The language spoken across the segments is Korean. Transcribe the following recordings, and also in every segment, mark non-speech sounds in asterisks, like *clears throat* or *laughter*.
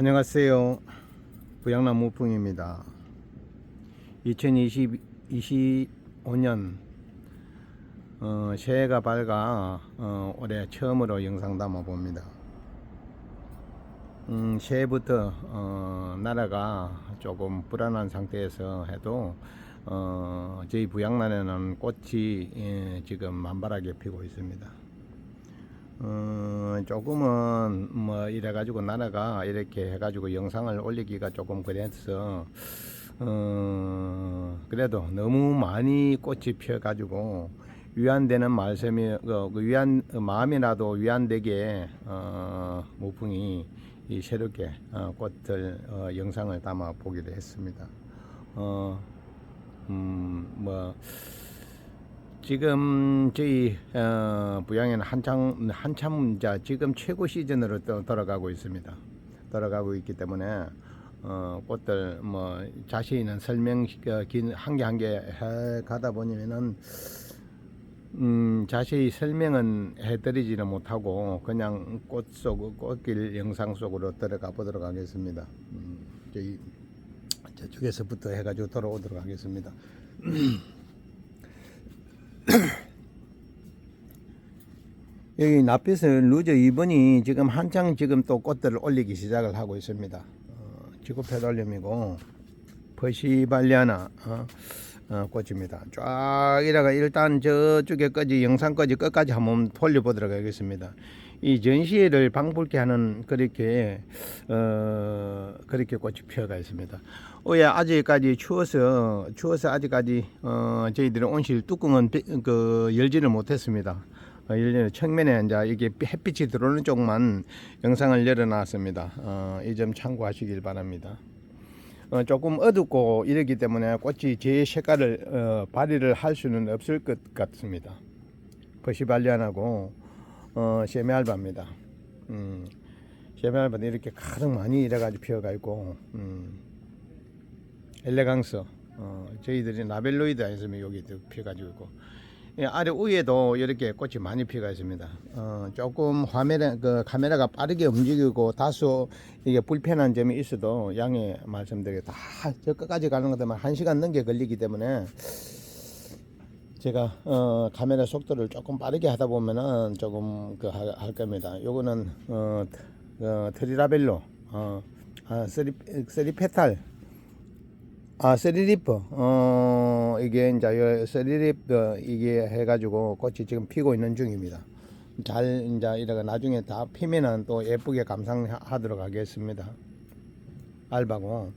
안녕하세요. 부양나무풍입니다. 2025년 어, 새해가 밝아 어, 올해 처음으로 영상 담아 봅니다. 음, 새해부터 어, 나라가 조금 불안한 상태에서 해도 어, 저희 부양란에는 꽃이 예, 지금 만발하게 피고 있습니다. 어, 조금은 뭐 이래 가지고 나라가 이렇게 해 가지고 영상을 올리기가 조금 그래서 어, 그래도 너무 많이 꽃이 피어 가지고 위안되는 말씀이 그, 그 위안 마음이라도 위안되게 어, 모풍이 이 새롭게 어, 꽃들 어, 영상을 담아 보기로 했습니다. 어, 음, 뭐 지금 저희 어, 부양에는 한창 한참 자 지금 최고 시즌으로 또 돌아가고 있습니다. 돌아가고 있기 때문에 어, 꽃들 뭐 자신 있는 설명 한개 한개해 가다 보면은 음, 자세히 설명은 해드리지는 못하고 그냥 꽃 속 꽃길 영상 속으로 들어가 보도록 하겠습니다. 음, 저희 저쪽에서부터 해가지고 돌아오도록 하겠습니다. *clears throat* 여기 납빛을 루저 2번이 지금 한창 지금 또 꽃들을 올리기 시작을 하고 있습니다. 어, 지구 페달륨이고 퍼시발리아나 어, 어, 꽃입니다. 쫙 이래가 일단 저쪽에까지 영상까지 끝까지 한번 돌려보도록 하겠습니다. 이 전시회를 방불케 하는 그렇게 어 그렇게 꽃이 피어가 있습니다. 어예 아직까지 추워서 추워서 아직까지 어 저희들은 온실 뚜껑은 비- 그 열지를 못했습니다. 어, 열리는 측면에 이제 이게 햇빛이 들어오는 쪽만 영상을 열어놨습니다. 어, 이 점 참고하시길 바랍니다. 어, 조금 어둡고 이러기 때문에 꽃이 제 색깔을 어, 발휘를 할 수는 없을 것 같습니다. 퍼시발리안하고 어, 셰메알바입니다. 음, 셰메알바는 이렇게 가득 많이 이래가지고 피어가 있고 음, 엘레강스 어, 저희들이 나벨로이드 아니면 여기 피어가지고 있고 예, 아래 위에도 이렇게 꽃이 많이 피어가 있습니다. 어, 조금 화면에 그 카메라가 빠르게 움직이고 다소 이게 불편한 점이 있어도 양해 말씀드리게 다저 끝까지 가는 것들만 한 시간 넘게 걸리기 때문에 제가 어, 카메라 속도를 조금 빠르게 하다 보면은 조금 그 할 겁니다. 요거는 어, 어 트리라벨로 어, 아, 쓰리 쓰리 페탈 아, 쓰리리프. 어, 이게 이제 요 쓰리리프 이게 해가지고 꽃이 지금 피고 있는 중입니다. 잘 이제 이래가 나중에 다 피면은 또 예쁘게 감상하도록 하겠습니다. 알바고.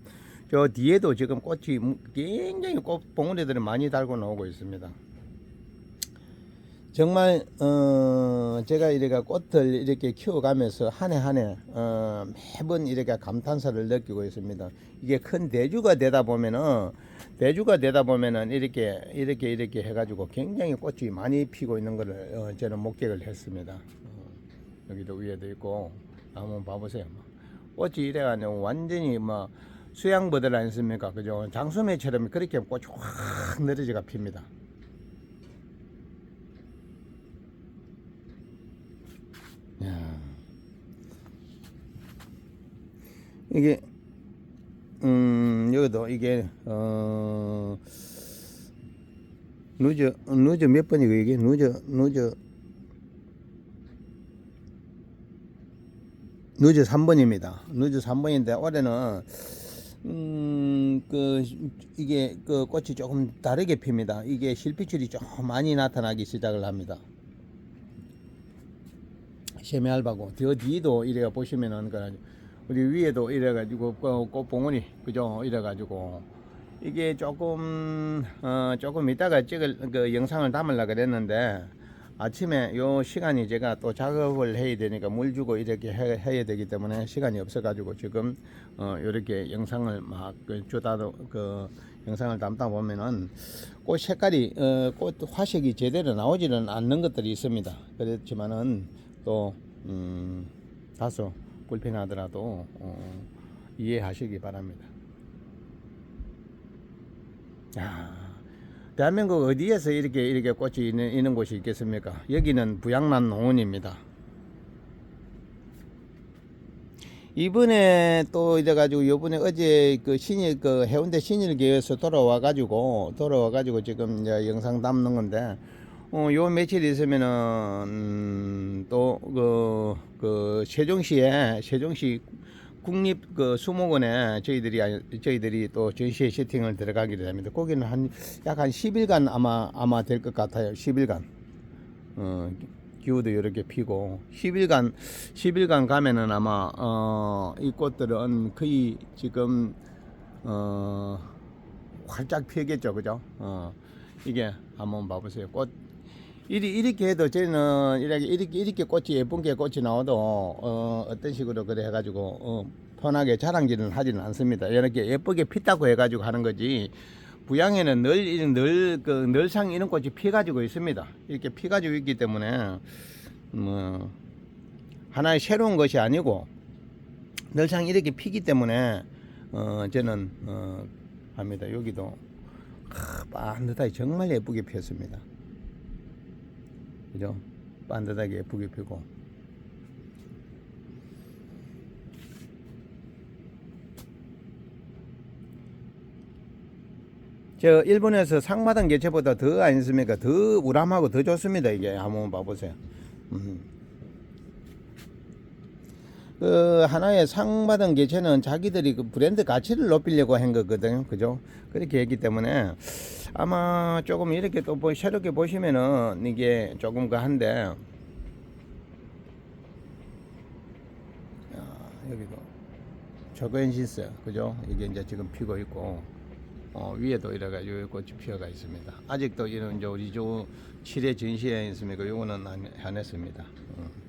저 뒤에도 지금 꽃이 굉장히 꽃 봉우리들이 많이 달고 나오고 있습니다. 정말 어 제가 이렇게 꽃을 이렇게 키워가면서 한 해 한해 어 매번 이렇게 감탄사를 느끼고 있습니다. 이게 큰 대주가 되다 보면은 대주가 되다 보면은 이렇게 이렇게 이렇게 해가지고 굉장히 꽃이 많이 피고 있는 것을 어 저는 목격을 했습니다. 어 여기도 위에도 있고 한번 봐보세요. 꽃이 이래가지고 완전히 뭐 수양버들 아니습니까? 그죠? 장수매처럼 그렇게 꽃이 확 늘어지가 핍니다. 야. 이게 음 여기도 이게 어 누저 누저 몇 번이고 이게 누저 누저 누저 3번입니다. 누저 3번인데 올해는 음그 이게 그 꽃이 조금 다르게 핍니다. 이게 실핏줄이 좀 많이 나타나기 시작을 합니다. 셰메알바고 저 뒤도 이래 보시면은 그 우리 위에도 이래 가지고 꽃봉오리 그죠? 이래 가지고. 이게 조금 어 조금 이따가 찍을 그 영상을 담으려 그랬는데 아침에 요 시간이 제가 또 작업을 해야 되니까 물 주고 이렇게 해, 해야 되기 때문에 시간이 없어 가지고 지금 어 요렇게 영상을 막그 주다도 그 영상을 담다 보면은 꽃 색깔이 어 꽃 화색이 제대로 나오지는 않는 것들이 있습니다. 그렇지만은 또 음, 다소 불편하더라도 어, 이해하시기 바랍니다. 야, 대한민국 어디에서 이렇게 이렇게 꽃이 있는, 있는 곳이 있겠습니까? 여기는 부양만 농원입니다. 이번에 또 이래가지고 요번에 어제 그 신일 그 해운대 신일교에서 돌아와 가지고 돌아와 가지고 지금 이제 영상 담는 건데 어 요 며칠 있으면은 음, 또그 그 세종시에 세종시 국립 그 수목원에 저희들이 아- 저희들이 또 전시회 세팅을 들어가기로 합니다. 거기는 한 약 한 10일간 아마 아마 될 것 같아요. 10일간. 어 기후도 이렇게 피고 10일간 10일간 가면은 아마 어 이 꽃들은 거의 지금 어 활짝 피겠죠. 그죠? 어 이게 한번 봐 보세요. 꽃 이리, 이렇게 해도 저는 이렇게, 이렇게, 이렇게 꽃이 예쁜 게 꽃이 나와도, 어, 어떤 식으로 그래 해가지고, 어, 편하게 자랑질은 하지는 않습니다. 이렇게 예쁘게 피다고 해가지고 하는 거지, 부양에는 늘, 이- 늘, 그, 늘상 이런 꽃이 피가지고 있습니다. 이렇게 피가지고 있기 때문에, 뭐, 하나의 새로운 것이 아니고, 늘상 이렇게 피기 때문에, 어, 저는, 어, 합니다. 여기도, 아, 반듯하게 정말 예쁘게 피었습니다. 그죠? 반듯하게 예쁘게 피고 저 일본에서 상마당 개체보다 더 아니습니까? 더 우람하고 더 좋습니다. 이게 한번 봐보세요. 음. 그 하나의 상 받은 개체는 자기들이 그 브랜드 가치를 높이려고 한 거거든요. 그죠? 그렇게 했기 때문에 아마 조금 이렇게 또 보- 새롭게 보시면은 이게 조금 그 한데 야, 여기도 저거엔시스 그죠? 이게 이제 지금 피고 있고 어, 위에도 이래가지고 꽃이 피어가 있습니다. 아직도 이런 이제 우리 저 7회 전시회 있습니까? 요거는 안, 안 했습니다. 어.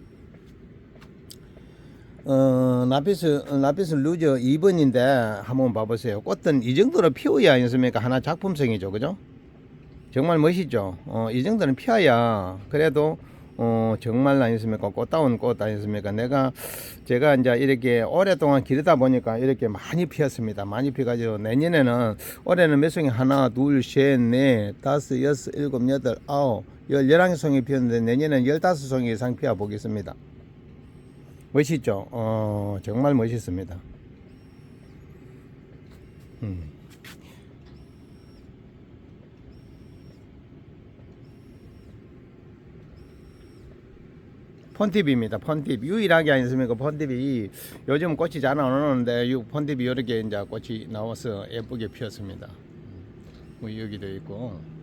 어, 나피스, 어, 루저 2번인데 한번 봐보세요. 꽃은 이 정도로 피워야 아니습니까? 하나 작품성이죠. 그죠? 정말 멋있죠? 어, 이 정도는 피어야 그래도 어, 정말 아니습니까? 꽃다운 꽃 아니습니까? 내가, 제가 이제 이렇게 오랫동안 기르다 보니까 이렇게 많이 피었습니다. 많이 피가지고 내년에는 올해는 몇 송이 하나, 둘, 셋, 넷, 다섯, 여섯, 일곱, 여덟, 아홉, 열, 열한 송이 피었는데 내년에는 열다섯 송이 이상 피어 보겠습니다. 멋있죠? 어, 정말 멋있습니다. 음. 폰팁입니다. 폰팁 유일하게 아니습니까? 폰팁이 요즘 꽃이 잘 안 오는데 이 폰팁이 이렇게 이제 꽃이 나와서 예쁘게 피었습니다. 뭐 여기도 있고.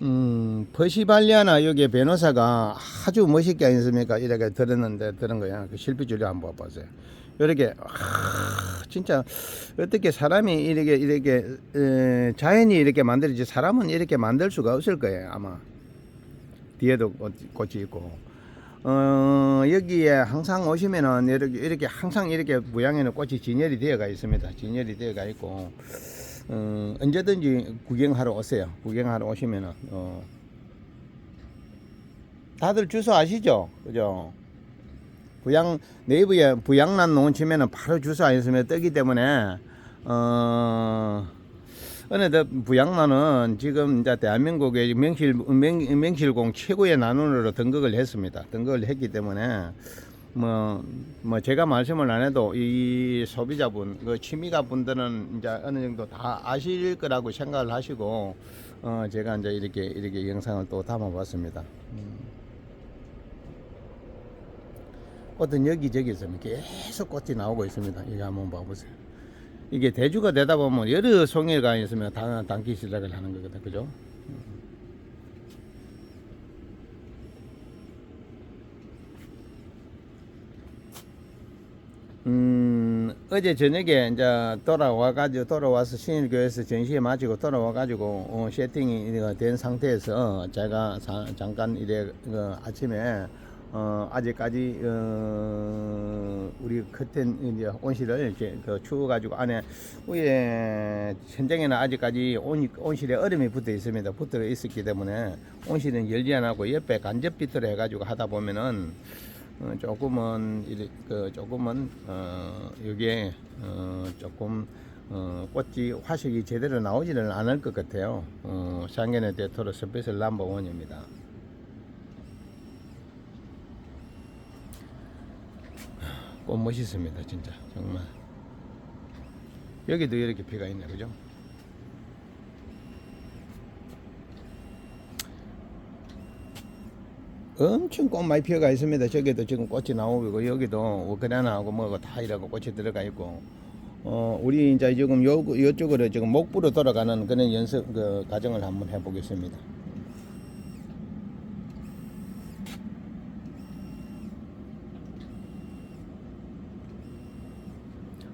음, 퍼시발리아나 여기 변호사가 아주 멋있게 아니습니까? 이렇게 들었는데 들은 거야. 그 실비줄이 한번 봐보세요. 이렇게 아, 진짜 어떻게 사람이 이렇게 이렇게 에, 자연이 이렇게 만들지 사람은 이렇게 만들 수가 없을 거예요 아마. 뒤에도 꽃, 꽃이 있고. 어, 여기에 항상 오시면은 이렇게, 이렇게 항상 이렇게 모양에는 꽃이 진열이 되어가 있습니다. 진열이 되어가 있고, 어, 언제든지 구경하러 오세요. 구경하러 오시면은, 어, 다들 주소 아시죠? 그죠? 부양, 네이버에 부양란 농원 치면은 바로 주소 아니으면 뜨기 때문에, 어, 어느덧 부양란은 지금 이제 대한민국의 명실 명, 명실공 최고의 난원으로 등극을 했습니다. 등극을 했기 때문에 뭐, 뭐 제가 말씀을 안 해도 이 소비자분, 그 취미가 분들은 이제 어느 정도 다 아실 거라고 생각을 하시고 어 제가 이제 이렇게 이렇게 영상을 또 담아봤습니다. 음. 꽃은 여기저기서 계속 꽃이 나오고 있습니다. 이거 한번 봐보세요. 이게 대주가 되다 보면 여러 송이가 있으면 당, 담기 시작을 하는 거거든, 그죠? 음, 어제 저녁에 이제 돌아와가지고, 돌아와서 신일교에서 전시회 마치고 돌아와가지고, 어, 세팅이 된 상태에서 제가 자- 잠깐 이래, 그 아침에, 어, 아직까지, 어, 우리 커튼 이제 온실을 이제 그 추워가지고 안에 위에 천장에는 아직까지 온, 온실에 얼음이 붙어 있습니다. 붙어 있었기 때문에 온실은 열지 안 하고 옆에 간접 비트를 해가지고 하다 보면은 어, 조금은 그 조금은 어, 여기에 어, 조금 어, 꽃이 화색이 제대로 나오지는 않을 것 같아요. 어, 상견의 대토로 스페셜 넘버 원입니다. 꽃 멋있습니다 진짜 정말 여기도 이렇게 피가 있네 그죠 엄청 꽃 많이 피어가 있습니다 저기도 지금 꽃이 나오고 여기도 워크레나하고 뭐가 다 이라고 꽃이 들어가 있고 어 우리 이제 지금 요 요쪽으로 지금 목부로 돌아가는 그런 연습 그 과정을 한번 해보겠습니다.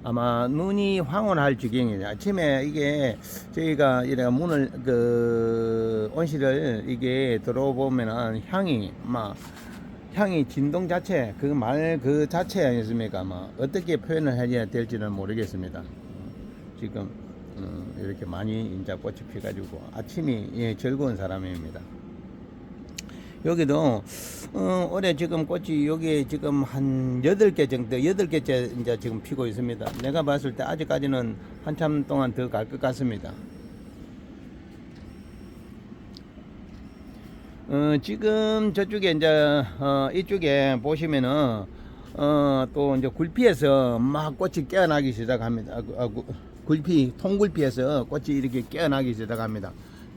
아마 눈이 황홀할 지경이에요. 아침에 이게 저희가 이래 문을 그 온실을 이게 들어보면은 향이 막 향이 진동 자체 그 말그 자체 아니습니까? 뭐 어떻게 표현을 해야 될지는 모르겠습니다. 지금 음, 이렇게 많이 이제 꽃이 피가지고 아침이 예, 즐거운 사람입니다. 여기도 어, 올해 지금 꽃이 여기 지금 한 여덟 개 정도 여덟 개째 이제 지금 피고 있습니다. 내가 봤을 때 아직까지는 한참 동안 더 갈 것 같습니다. 어, 지금 저쪽에 이제 어, 이쪽에 보시면은 어, 또 이제 굴피에서 막 꽃이 깨어나기 시작합니다. 아, 구- 아, 구- 굴피 통굴피에서 꽃이 이렇게 깨어나기 시작합니다.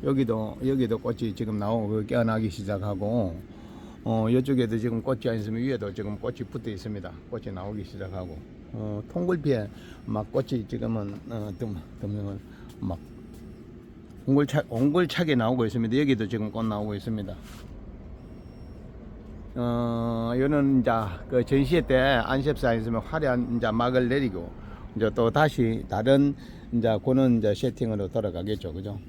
여기도 여기도 꽃이 지금 나오고 깨어나기 시작하고 어, 이쪽에도 지금 꽃이 안 있으면 위에도 지금 꽃이 붙어 있습니다. 꽃이 나오기 시작하고 어, 통굴피에 막 꽃이 지금은 어, 듬, 듬막 옹골차, 옹골차게 나오고 있습니다. 여기도 지금 꽃 나오고 있습니다. 어, 요는 이제 그 전시회 때 안셉사 있으면 화려한 이제 막을 내리고 이제 또 다시 다른 이제 그는 이제 세팅으로 돌아가겠죠. 그죠?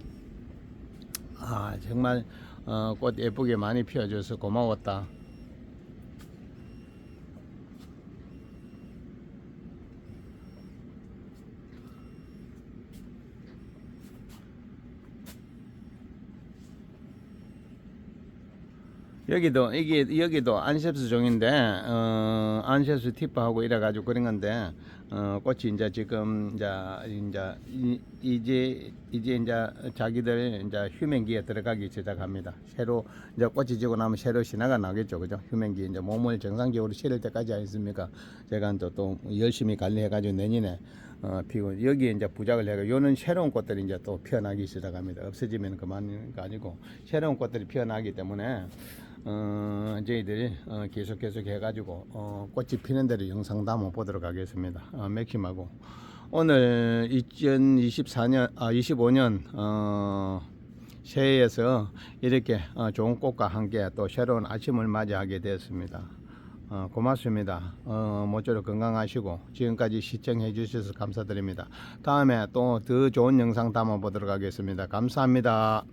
아, 정말 어, 꽃 예쁘게 많이 피워줘서 고마웠다. 여기도 이게 여기도 안셉스 종인데 어 안셉스 티프하고 이래 가지고 그런 건데 어 꽃이 이제 지금 이제 이제 이- 이제 이제 이제 자기들 이제 휴men기에 들어가기 시작합니다. 새로 이제 꽃이 지고 나면 새로 신화가 나겠죠, 그죠? 휴men기 이제 몸을 정상적으로 실을 때까지 아니습니까? 제가 또, 또 열심히 관리해 가지고 내년에 어, 피고 여기 이제 부작을 해가 요는 새로운 꽃들이 이제 또 피어나기 시작합니다. 없어지면 그만인 거 아니고 새로운 꽃들이 피어나기 때문에 어, 저희들이 어, 계속 계속 해가지고 어, 꽃이 피는 대로 영상 담아 보도록 하겠습니다. 어, 맥힘하고 오늘 2024년 아 25년 어, 새해에서 이렇게 어, 좋은 꽃과 함께 또 새로운 아침을 맞이하게 되었습니다. 어, 고맙습니다. 어, 모쪼록 건강하시고 지금까지 시청해 주셔서 감사드립니다. 다음에 또 더 좋은 영상 담아 보도록 하겠습니다. 감사합니다.